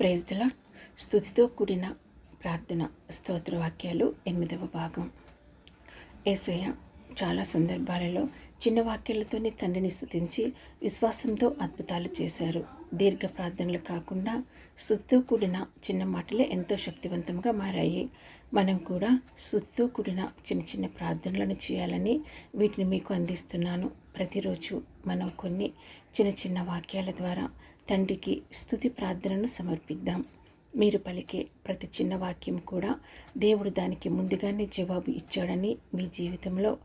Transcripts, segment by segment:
ప్రేజ్దల స్థుతితో కూడిన ప్రార్థన స్తోత్ర వాక్యాలు ఎనిమిదవ భాగం. ఏసయ్య చాలా సందర్భాలలో చిన్న వాక్యాలతోనే తండ్రిని స్థుతించి విశ్వాసంతో అద్భుతాలు చేశారు. దీర్ఘ ప్రార్థనలు కాకుండా స్థుతితో కూడిన చిన్న మాటలే ఎంతో శక్తివంతంగా మారాయి. మనం కూడా స్థుతితో కూడిన చిన్న చిన్న ప్రార్థనలను చేయాలని వీటిని మీకు అందిస్తున్నాను. ప్రతిరోజు మనం కొన్ని చిన్న చిన్న వాక్యాల ద్వారా తండ్రికి స్థుతి ప్రార్థనను సమర్పిద్దాం. మీరు పలికే ప్రతి చిన్న వాక్యం కూడా దేవుడు దానికి ముందుగానే జవాబు ఇచ్చాడని మీ జీవితంలో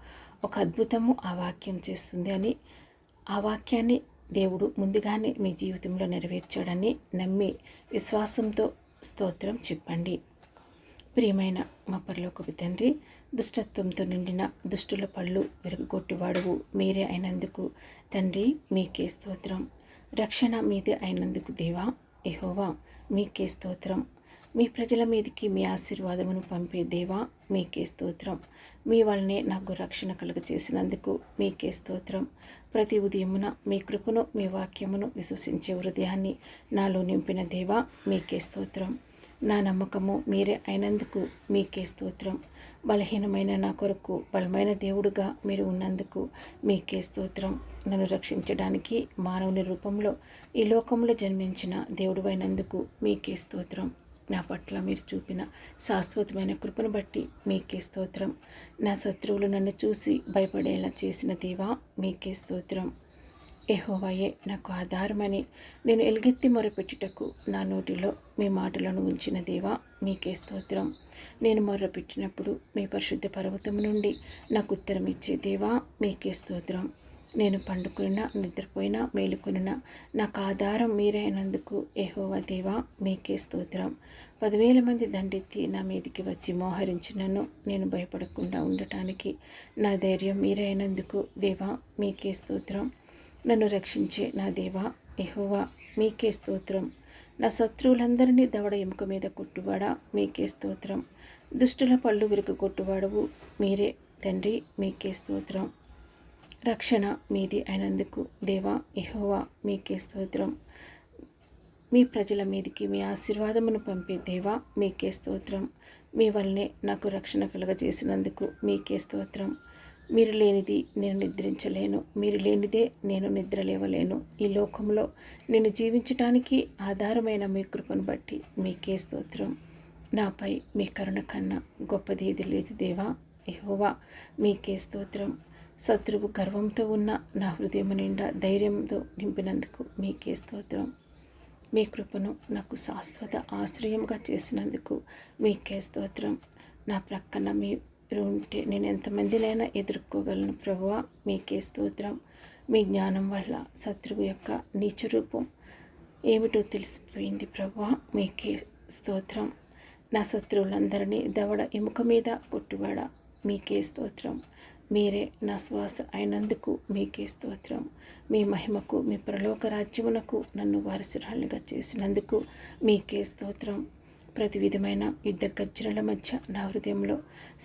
ఒక అద్భుతము ఆ వాక్యం చేస్తుంది అని ఆ వాక్యాన్ని దేవుడు ముందుగానే మీ జీవితంలో నెరవేర్చాడని నమ్మి విశ్వాసంతో స్తోత్రం చెప్పండి. ప్రియమైన మా పరలోకపు తండ్రి దుష్టత్వంతో నిండిన దుష్టుల పళ్ళు విరగొట్టివాడువు మీరే అయినందుకు తండ్రి మీకే స్తోత్రం. రక్షణ మీది అయినందుకు దేవా ఎహోవా మీకే స్తోత్రం. మీ ప్రజల మీదకి మీ ఆశీర్వాదమును పంపే దేవా మీకే స్తోత్రం. మీ వల్లనే నాకు రక్షణ కలుగ చేసినందుకు మీకే స్తోత్రం. ప్రతి ఉదయమున మీ కృపను మీ వాక్యమును విశ్వసించే హృదయాన్ని నాలో నింపిన దేవా మీకే స్తోత్రం. నా నమ్మకము మీరే అయినందుకు మీకే స్తోత్రం. బలహీనమైన నా కొరకు బలమైన దేవుడుగా మీరు ఉన్నందుకు మీకే స్తోత్రం. నన్ను రక్షించడానికి మానవుని రూపంలో ఈ లోకంలో జన్మించిన దేవుడు అయినందుకు మీకే స్తోత్రం. నా పట్ల మీరు చూపిన శాశ్వతమైన కృపను బట్టి మీకే స్తోత్రం. నా శత్రువులు నన్ను చూసి భయపడేలా చేసిన దేవా మీకే స్తోత్రం. ఎహోవాయే నాకు ఆధారమని నేను ఎలుగెత్తి మొరపెట్టుటకు నా నోటిలో మీ మాటలను ఉంచిన దేవా మీకే స్తోత్రం. నేను మొర్రపెట్టినప్పుడు మీ పరిశుద్ధ పర్వతం నుండి నాకు ఉత్తరం ఇచ్చే దేవా మీకే స్తోత్రం. నేను పండుకున్న నిద్రపోయినా మేలుకున్న నాకు ఆధారం మీరైనందుకు ఏహోవా దేవా మీకే స్తోత్రం. పదివేల మంది దండెత్తి నా మీదికి వచ్చి మోహరించినను నేను భయపడకుండా ఉండటానికి నా ధైర్యం మీరైనందుకు దేవా మీకే స్తోత్రం. నన్ను రక్షించే నా దేవా ఎహోవా మీకే స్తోత్రం. నా శత్రువులందరినీ దవడ ఎముక మీద కొట్టువాడా? మీకే స్తోత్రం. దుష్టుల పళ్ళు విరుగు కొట్టువాడవు. మీరే తండ్రి మీకే స్తోత్రం. రక్షణ మీది అయినందుకు దేవా ఎహోవా మీకే స్తోత్రం. మీ ప్రజల మీదికి మీ ఆశీర్వాదమును పంపే దేవా మీకే స్తోత్రం. మీ వల్లనే నాకు రక్షణ కలుగజేసినందుకు మీకే స్తోత్రం. మీరు లేనిది నేను నిద్రించలేను మీరు లేనిదే నేను నిద్ర లేవలేను ఈ లోకంలో నేను జీవించటానికి ఆధారమైన మీ కృపను బట్టి మీకే స్తోత్రం. నాపై మీ కరుణ కన్నా గొప్పది ఏది లేదు దేవా. ఎహోవా మీకే స్తోత్రం. శత్రువు గర్వంతో ఉన్న నా హృదయం నిండా ధైర్యంతో నింపినందుకు మీకే స్తోత్రం. మీ కృపను నాకు శాశ్వత ఆశ్రయంగా చేసినందుకు మీకే స్తోత్రం. నా ప్రక్కన మీ మీరు ఉంటే నేను ఎంతమందినైనా ఎదుర్కోగలను ప్రభువ. మీకే స్తోత్రం. మీ జ్ఞానం వల్ల శత్రువు యొక్క నీచ రూపం ఏమిటో తెలిసిపోయింది ప్రభువ. మీకే స్తోత్రం. నా శత్రువులందరినీ దవడ ఎముక మీద కొట్టుబడ మీకే స్తోత్రం. మీరే నా శ్వాస అయినందుకు మీకే స్తోత్రం. మీ మహిమకు మీ ప్రలోక రాజ్యమునకు నన్ను వారసురాలిగా చేసినందుకు మీకే స్తోత్రం. ప్రతి విధమైన యుద్ధ గజ్జల మధ్య నా హృదయంలో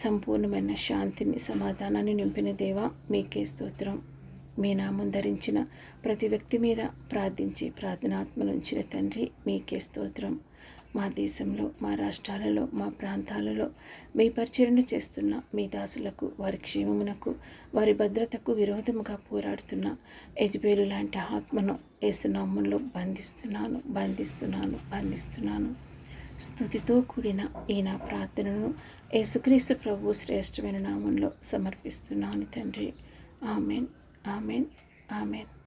సంపూర్ణమైన శాంతిని సమాధానాన్ని నింపిన దేవా మీకే స్తోత్రం. మీ నామం ధరించిన ప్రతి వ్యక్తి మీద ప్రార్థించి ప్రార్థనాత్మనుంచిన తండ్రి మీకే స్తోత్రం. మా దేశంలో మా రాష్ట్రాలలో మా ప్రాంతాలలో మీ పరిచరణ చేస్తున్న మీ దాసులకు వారి క్షేమమునకు వారి భద్రతకు విరోధముగా పోరాడుతున్న యజ్బేలు లాంటి ఆత్మను ఏసునామంలో బంధిస్తున్నాను బంధిస్తున్నాను బంధిస్తున్నాను. స్థుతితో కూడిన ఈ నా ప్రార్థనను యేసుక్రీస్తు ప్రభు శ్రేష్టమైన నామంలో సమర్పిస్తున్నాను తండ్రి. ఆమెన్. ఆమెన్. ఆమెన్.